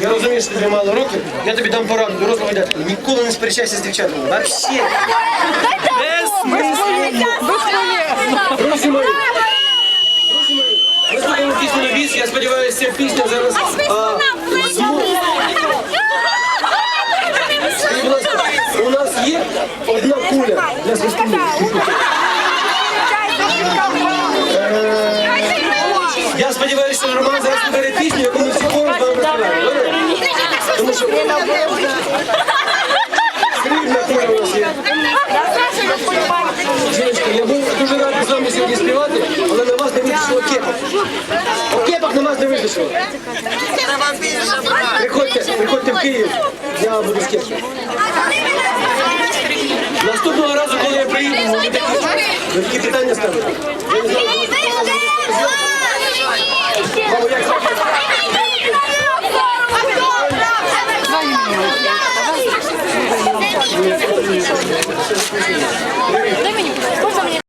Я розумію, що тобі мало років, я тобі дам пораду, дорослого дядька. Ніколи не сперечайся з дівчатами. Вообще. Друзі мої, ми слухаємо пісню на біс, я сподіваюся, ця пісня зараз... а, зму- Скажіть, будь ласка, у нас є одна куля для свистунів. Я сподіваюся, що Роман зараз вибере пісню, яку ми всі Тому що срібна куля у нас є. Жіночка, я був дуже радий з вами сьогодні співати, але на вас не вистачило кепок. Кепок на вас не вистачило. Приходьте, приходьте в Київ, я буду з кепкою. Наступного разу, коли я приїду, такі, питання ставите. Я не знаю,